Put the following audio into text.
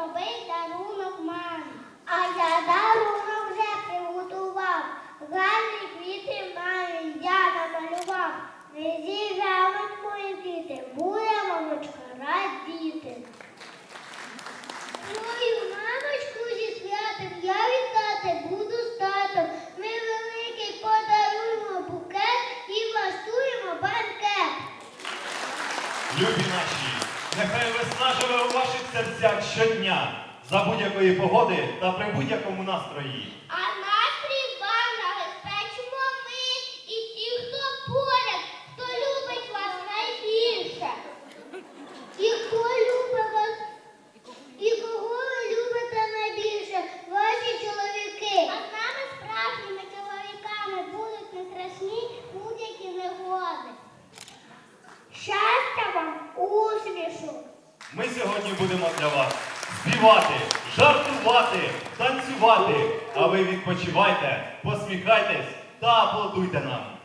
зробив дарунок мамі. А я дарунок вже приготував. Гарні квіти мамі я намалював. Не зіграють мої діти, буде мамочка радіти. Мою мамочку зі святом я вітати буду з татом. Ми великий подаруємо букет і влаштуємо банкет. Любі наші! Нехай весна у ваших серцях щодня, за будь-якої погоди та при будь-якому настрої. Ми сьогодні будемо для вас співати, жартувати, танцювати. А ви відпочивайте, посміхайтесь та аплодуйте нам.